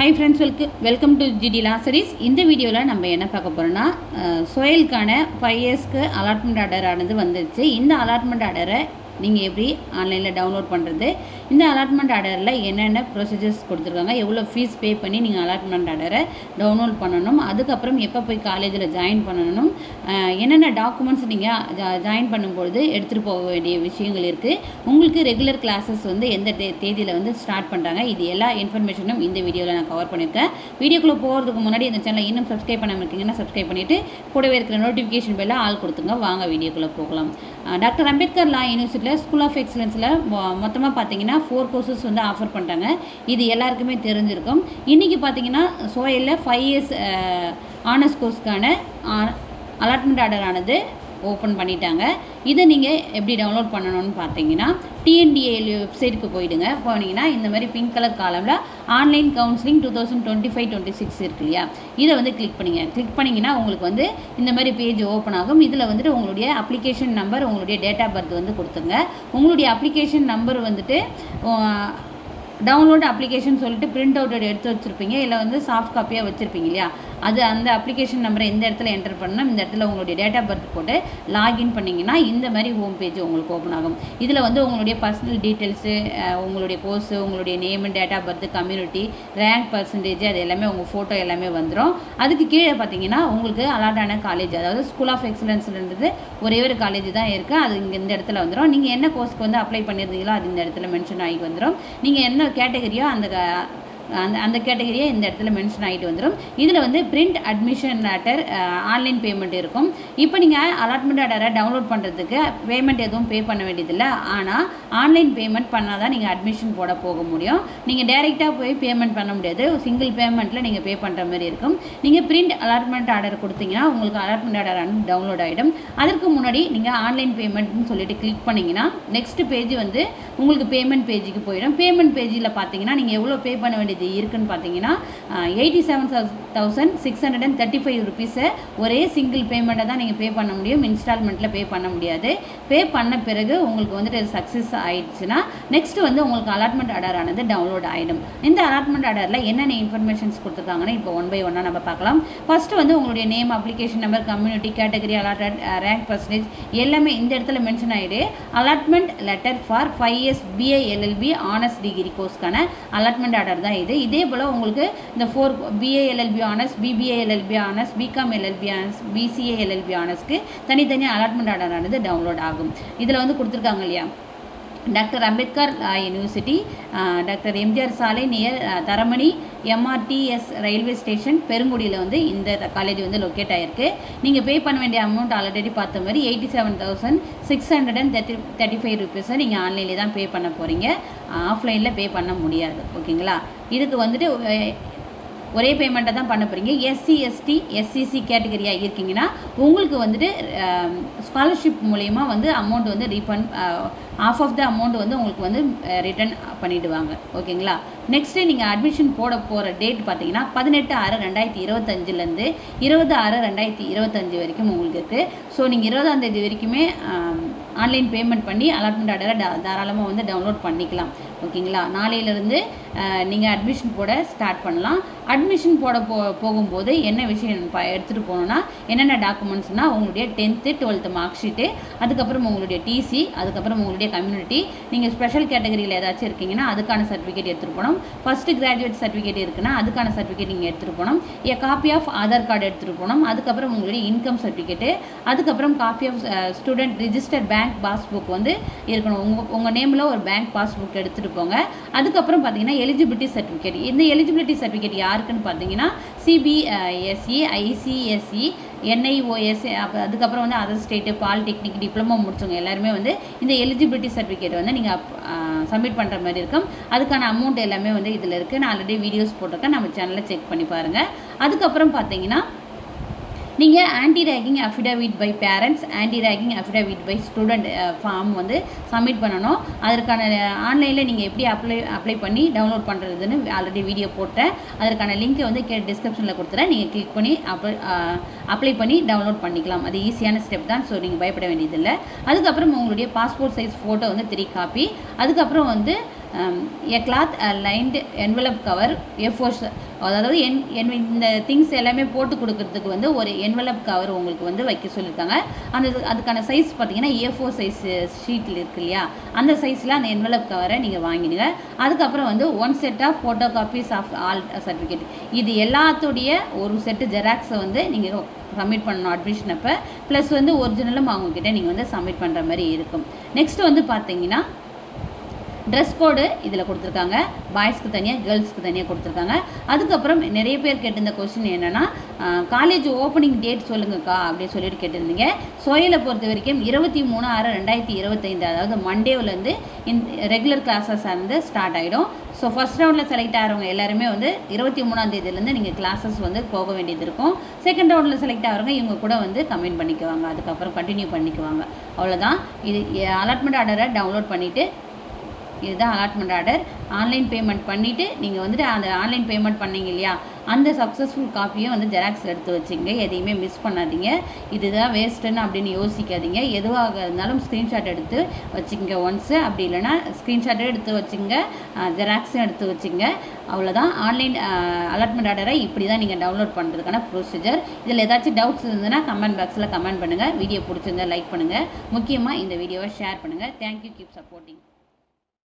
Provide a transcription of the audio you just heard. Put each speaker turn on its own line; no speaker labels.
Hi friends wel welcome to G D லாசரிஸ் இந்த வீடியோவில் நம்ம என்ன பார்க்க போகிறோன்னா சோயலுக்கான ஃபைவ் இயர்ஸ்க்கு அலாட்மெண்ட் ஆர்டர் ஆனது வந்துருச்சு. இந்த அலாட்மெண்ட் ஆர்டரை நீங்கள் எப்படி ஆன்லைனில் டவுன்லோட் பண்ணுறது இந்த அலாட்மெண்ட் ஆர்டரில் என்னென்ன ப்ரொசீஜர்ஸ் கொடுத்துருக்காங்க? எவ்வளோ ஃபீஸ் பே பண்ணி நீங்கள் அலாட்மெண்ட் ஆர்டரை டவுன்லோட் பண்ணணும்? அதுக்கப்புறம் எப்போ போய் காலேஜில் ஜாயின் பண்ணணும்? என்னென்ன டாக்குமெண்ட்ஸ் நீங்கள் ஜாயின் பண்ணும்பொழுது எடுத்துகிட்டு போக வேண்டிய விஷயங்கள் இருக்குது உங்களுக்கு ரெகுலர் கிளாஸஸ் வந்து எந்த தே தேதியில் வந்து ஸ்டார்ட் பண்ணுறாங்க இது எல்லா இன்ஃபர்மேஷனும் இந்த வீடியோவில் நான் கவர் பண்ணியிருக்கேன். வீடியோக்குள்ளே போகிறதுக்கு முன்னாடி இந்த சேனலை இன்னும் சப்ஸ்கிரைப் பண்ணாமல் இருக்கீங்கன்னா சப்ஸ்கிரைப் பண்ணிவிட்டு கூடவே இருக்கிற நோட்டிஃபிகேஷன் பெல்லாம் ஆள் கொடுத்துங்க வாங்க வீடியோக்குள்ளே போகலாம். டாக்டர் அம்பேத்கர் லா யூனிவர்சிட்டியில் ஸ்கூல் ஆஃப் எக்ஸலன்ஸில் மொத்தமாக பார்த்தீங்கன்னா ஃபோர் கோர்சஸ் வந்து ஆஃபர் பண்ணுறாங்க இது எல்லாருக்குமே தெரிஞ்சிருக்கும். இன்றைக்கி பார்த்தீங்கன்னா சோயலில் ஃபைவ் இயர்ஸ் ஆனர்ஸ் கோர்ஸ்க்கான அலாட்மெண்ட் ஆர்டர் ஆனது ஓப்பன் பண்ணிட்டாங்க. இதை நீங்கள் எப்படி டவுன்லோட் பண்ணணும்னு பார்த்தீங்கன்னா டிஎன்டிஏ வெப்சைட்டுக்கு போயிடுங்க. போனீங்கன்னா இந்த மாதிரி pink colour காலமில் online counselling two thousand twenty five twenty six இருக்கு இல்லையா? இதை வந்து கிளிக் பண்ணிங்க. கிளிக் பண்ணிங்கன்னா உங்களுக்கு வந்து இந்த மாதிரி பேஜ் ஓப்பன் ஆகும். இதில் வந்துட்டு உங்களுடைய அப்ளிகேஷன் நம்பர் உங்களுடைய டேட் ஆஃப் பர்த் வந்து கொடுத்துங்க உங்களுடைய அப்ளிகேஷன் நம்பர் வந்துட்டு டவுன்லோட் அப்ளிகேஷன் சொல்லிட்டு பிரிண்ட் அவுட் எடுத்து வச்சுருப்பீங்க. இல்லை வந்து சாஃப்ட் காப்பியாக வச்சுருப்பீங்க இல்லையா? அது அந்த அப்ளிகேஷன் நம்பரை எந்த இடத்துல என்டர் பண்ணணும். இந்த இடத்துல உங்களுடைய டேட் ஆஃப் பர்த் போட்டு லாகின் பண்ணிங்கன்னா இந்த மாதிரி ஹோம் பேஜ் உங்களுக்கு ஓப்பன் ஆகும். இதில் வந்து உங்களுடைய பர்சனல் டீட்டெயில்ஸு உங்களுடைய கோர்ஸு உங்களுடைய name date of birth community rank percentage அது எல்லாமே உங்கள் ஃபோட்டோ எல்லாமே வந்துடும் அதுக்கு கீழே பார்த்தீங்கன்னா உங்களுக்கு அலாட்டான காலேஜ் அதாவது ஸ்கூல் ஆஃப் எக்ஸலன்ஸ்ன்றது ஒரே ஒரு காலேஜ் தான் இருக்குது அது இங்கே இந்த இடத்துல வந்துடும் நீங்கள் என்ன கோர்ஸ்க்கு வந்து அப்ளை பண்ணியிருந்தீங்களோ அது இந்த இடத்துல மென்ஷன் ஆகி வந்துடும் நீங்கள் என்ன கேட்டகரியோ அந்த அந்த அந்த கேட்டகரியே இந்த இடத்துல மென்ஷன் ஆகிட்டு வந்துடும் இதில் வந்து print admission letter online payment இருக்கும். இப்போ நீங்கள் அலாட்மெண்ட் லெட்டரை டவுன்லோட் பண்ணுறதுக்கு பேமெண்ட் எதுவும் பே பண்ண வேண்டியதில்லை. ஆனால் ஆன்லைன் பேமெண்ட் பண்ணால் தான் நீங்கள் அட்மிஷன் போட போக முடியும். நீங்கள் டைரெக்டாக போய் பேமெண்ட் பண்ண முடியாது. சிங்கிள் பேமெண்ட்டில் நீங்கள் பே பண்ணுற மாதிரி இருக்கும். நீங்கள் பிரிண்ட் அலாட்மெண்ட் ஆர்டர் கொடுத்தீங்கன்னா உங்களுக்கு அலாட்மெண்ட் ஆர்டர் டவுன்லோட் ஆகிடும் அதற்கு முன்னாடி நீங்கள் ஆன்லைன் பேமெண்ட்னு சொல்லிட்டு கிளிக் பண்ணிங்கன்னா நெக்ஸ்ட் பேஜ் வந்து உங்களுக்கு பேமெண்ட் பேஜுக்கு போயிடும். பேமெண்ட் பேஜில் பார்த்தீங்கன்னா நீங்கள் எவ்வளோ பே பண்ண வேண்டியது இது இருக்குன்னு பார்த்தீங்கன்னா eighty seven thousand six hundred and thirty five ருபீஸை ஒரே சிங்கிள் பேமெண்ட்டை தான் நீங்கள் பே பண்ண முடியும். இன்ஸ்டால்மெண்ட்டில் பே பண்ண முடியாது. பே பண்ண பிறகு உங்களுக்கு வந்துட்டு சக்ஸஸ் ஆயிடுச்சுன்னா நெக்ஸ்ட் வந்து உங்களுக்கு அலாட்மெண்ட் ஆர்டர் ஆனது டவுன்லோட் ஆகிடும் இந்த அலாட்மெண்ட் ஆர்டரில் என்னென்ன இன்ஃபர்மேஷன்ஸ் கொடுத்துருக்காங்கன்னு இப்போ ஒன் பை ஒன்னாக நம்ம பார்க்கலாம். ஃபஸ்ட்டு வந்து உங்களுடைய name application number community category allotted rank percentage எல்லாமே இந்த இடத்துல mention ஆகிடு allotment letter for five years BA LLB honours degree கோர்ஸ்க்கான allotment order தான் இது. இதே போல் உங்களுக்கு இந்த four BA LLB honours BBA LLB honours BCom LLB honours BCA LLB ஆனர்ஸ்க்கு தனித்தனி அலாட்மெண்ட் ஆர்டர் ஆனது டவுன்லோட் ஆகும். இதில் வந்து கொடுத்துருக்காங்க இல்லையா? Doctor Ambedkar university doctor MGR சாலை near Taramani MRTS railway station பெருங்குடியில் வந்து இந்த காலேஜ் வந்து லொக்கேட் ஆகிருக்கு நீங்கள் பே பண்ண வேண்டிய அமௌண்ட் ஆல்ரெடி பார்த்த மாதிரி eighty seven thousand six hundred and thirty thirty five ருபீஸை நீங்கள் ஆன்லைனில் தான் பே பண்ண போகிறீங்க ஆஃப்லைனில் பே பண்ண முடியாது. ஓகேங்களா? இதுக்கு வந்துட்டு ஒரே பேமெண்ட்டை தான் பண்ண போகிறீங்க எஸ்சி எஸ்டி எஸ்சிசி கேட்டகரியாக இருக்கீங்கன்னா உங்களுக்கு வந்துட்டு ஸ்காலர்ஷிப் மூலயமா வந்து அமௌண்ட் வந்து refund of of the amount வந்து உங்களுக்கு வந்து ரிட்டர்ன் பண்ணிவிடுவாங்க ஓகேங்களா? நெக்ஸ்ட்டு நீங்கள் அட்மிஷன் போட போகிற டேட் பார்த்தீங்கன்னா பதினெட்டு ஆறு ரெண்டாயிரத்தி இருபத்தஞ்சிலேருந்து இருபது ஆறு ரெண்டாயிரத்தி இருபத்தஞ்சி வரைக்கும் உங்களுக்கு இருக்குது ஸோ நீங்கள் இருபதாந்தேதி வரைக்குமே ஆன்லைன் பேமெண்ட் பண்ணி அலாட்மெண்ட் ஆர்டரை தாராளமாக வந்து டவுன்லோட் பண்ணிக்கலாம். ஓகேங்களா? நாளையிலேருந்து நீங்கள் அட்மிஷன் போட ஸ்டார்ட் பண்ணலாம். அட்மிஷன் போட போ போகும்போது என்ன விஷயம் எடுத்துகிட்டு போகணுன்னா என்னென்ன டாக்குமெண்ட்ஸ்னால் உங்களுடைய டென்த்து டுவெல்த்து மார்க் ஷீட்டு அதுக்கப்புறம் உங்களுடைய டிசி அதுக்கப்புறம் உங்களுடைய கம்யூனிட்டி நீங்கள் ஸ்பெஷல் கேட்டகரியில் ஏதாச்சும் இருக்கீங்கன்னா அதுக்கான சர்டிஃபிகேட் எடுத்துகிட்டு போகணும். ஃபஸ்ட்டு கிராஜுவேட் சர்டிஃபிகேட் இருக்குன்னா அதுக்கான சர்டிஃபிகேட் நீங்கள் எடுத்துகிட்டு போகணும். A copy of Aadhaar card எடுத்துகிட்டு போகணும். அதுக்கப்புறம் உங்களுடைய இன்கம் சர்டிஃபிகேட்டு அதுக்கப்புறம் copy of student register bank passbook வந்து இருக்கணும். உங்கள் உங்கள் நேமில் ஒரு பேங்க் பாஸ்புக் எடுத்துகிட்டு போங்க. அதுக்கப்புறம் பார்த்தீங்கன்னா எலிஜிபிலிட்டி சர்டிஃபிகேட் இந்த எலிஜிபிலிட்டி சர்டிஃபிகேட் மார்க்குன்னு பார்த்தீங்கன்னா சிபிஎஸ்இ ஐசிஎஸ்இ என்ஐஓஎஸ் அப்போ அதுக்கப்புறம் வந்து அதர் ஸ்டேட்டு பாலிடெக்னிக் டிப்ளமோ முடிச்சவங்க எல்லாருமே வந்து இந்த எலிஜிபிலிட்டி சர்டிஃபிகேட் வந்து நீங்கள் சப்மிட் பண்ணுற மாதிரி இருக்கும். அதுக்கான அமௌண்ட் எல்லாமே வந்து இதில் இருக்குது நான் ஆல்ரெடி வீடியோஸ் போட்டிருக்கேன். நம்ம சேனலில் செக் பண்ணி பாருங்கள் அதுக்கப்புறம் பார்த்தீங்கன்னா நீங்கள் anti ragging affidavit by parents anti ragging affidavit by student form வந்து சப்மிட் பண்ணணும். அதற்கான uh, ஆன்லைனில் நீங்கள் எப்படி அப்ளை அப்ளை பண்ணி டவுன்லோட் பண்ணுறதுன்னு ஆல்ரெடி வீடியோ போட்டேன். அதற்கான லிங்க்கை வந்து கே டிஸ்கிரிப்ஷனில் கொடுத்துறேன். நீங்கள் கிளிக் பண்ணி அப்ளை அப்ளை uh, பண்ணி டவுன்லோட் பண்ணிக்கலாம். அது ஈஸியான ஸ்டெப் தான். ஸோ நீங்கள் பயப்பட வேண்டியதில்லை. அதுக்கப்புறம் உங்களுடைய பாஸ்போர்ட் சைஸ் ஃபோட்டோ வந்து த்ரீ காப்பி அதுக்கப்புறம் வந்து a cloth lined envelope cover A fours அதாவது என் என் இந்த திங்ஸ் எல்லாமே போட்டு கொடுக்கறதுக்கு வந்து ஒரு என்வலப் கவர் உங்களுக்கு வந்து வைக்க சொல்லியிருக்காங்க அந்த அதுக்கான சைஸ் பார்த்தீங்கன்னா ஏ ஃபோர் சைஸ் ஷீட்டில் இருக்கு இல்லையா? அந்த சைஸில் அந்த என்வலப் கவரை நீங்கள் வாங்கிடுங்க. அதுக்கப்புறம் வந்து one set of photo copies of all certificate இது எல்லாத்துடைய ஒரு செட்டு ஜெராக்ஸை வந்து நீங்கள் சப்மிட் பண்ணணும் அட்மிஷன் அப்போ. ப்ளஸ் வந்து ஒரிஜினலும் அவங்கக்கிட்ட நீங்கள் வந்து சப்மிட் பண்ணுற மாதிரி இருக்கும். நெக்ஸ்ட் வந்து பார்த்தீங்கன்னா ட்ரெஸ் கோடு இதில் கொடுத்துருக்காங்க. பாய்ஸ்க்கு தனியாக கேர்ள்ஸ்க்கு தனியாக கொடுத்துருக்காங்க. அதுக்கப்புறம் நிறைய பேர் கேட்டிருந்த கொஸ்டின் என்னென்னா காலேஜ் ஓப்பனிங் டேட் சொல்லுங்கக்கா அப்படின்னு சொல்லிட்டு கேட்டிருந்தீங்க. சோயலை பொறுத்த வரைக்கும் இருபத்தி மூணு ஆறு ரெண்டாயிரத்தி இருபத்தைந்து அதாவது மண்டேவிலேருந்து இந்த ரெகுலர் கிளாஸஸ் வந்து ஸ்டார்ட் ஆகிடும் ஸோ ஃபஸ்ட் ரவுண்டில் செலக்ட் ஆகிறவங்க எல்லாருமே வந்து இருபத்தி மூணாம் தேதியிலேருந்து நீங்கள் கிளாஸஸ் வந்து போக வேண்டியது இருக்கும். செகண்ட் ரவுண்டில் செலக்ட் ஆகிறவங்க இவங்க கூட வந்து கமெண்ட் பண்ணிக்குவாங்க. அதுக்கப்புறம் கண்டினியூ பண்ணிக்குவாங்க. அவ்வளோதான் இது அலாட்மெண்ட் ஆர்டரை டவுன்லோட் பண்ணிவிட்டு இதுதான் அலாட்மெண்ட் ஆர்டர் ஆன்லைன் பேமெண்ட் பண்ணிவிட்டு நீங்கள் வந்துட்டு அந்த ஆன்லைன் பேமெண்ட் பண்ணீங்க இல்லையா? அந்த சக்ஸஸ்ஃபுல் காப்பியும் வந்து ஜெராக்ஸ் எடுத்து வச்சுங்க. எதையுமே மிஸ் பண்ணாதீங்க. இதுதான் வேஸ்ட்டுன்னு அப்படின்னு யோசிக்காதீங்க. எதுவாக இருந்தாலும் ஸ்க்ரீன்ஷாட் எடுத்து வச்சுக்கோங்க ஒன்ஸு அப்படி இல்லைன்னா ஸ்க்ரீன்ஷாட்டே எடுத்து வச்சுங்க. ஜெராக்ஸும் எடுத்து வச்சுங்க. அவ்வளோதான் ஆன்லைன் அலாட்மெண்ட் ஆர்டரை இப்படி தான் நீங்கள் டவுன்லோட் பண்ணுறதுக்கான ப்ரொசீஜர் இதில் ஏதாச்சும் டவுட்ஸ் இருந்ததுன்னா கமெண்ட் பாக்ஸில் கமெண்ட் பண்ணுங்கள் வீடியோ பிடிச்சிருந்தா லைக் பண்ணுங்கள் முக்கியமாக இந்த வீடியோவை ஷேர் பண்ணுங்கள் தேங்க்யூ கீப் சப்போர்ட்டிங்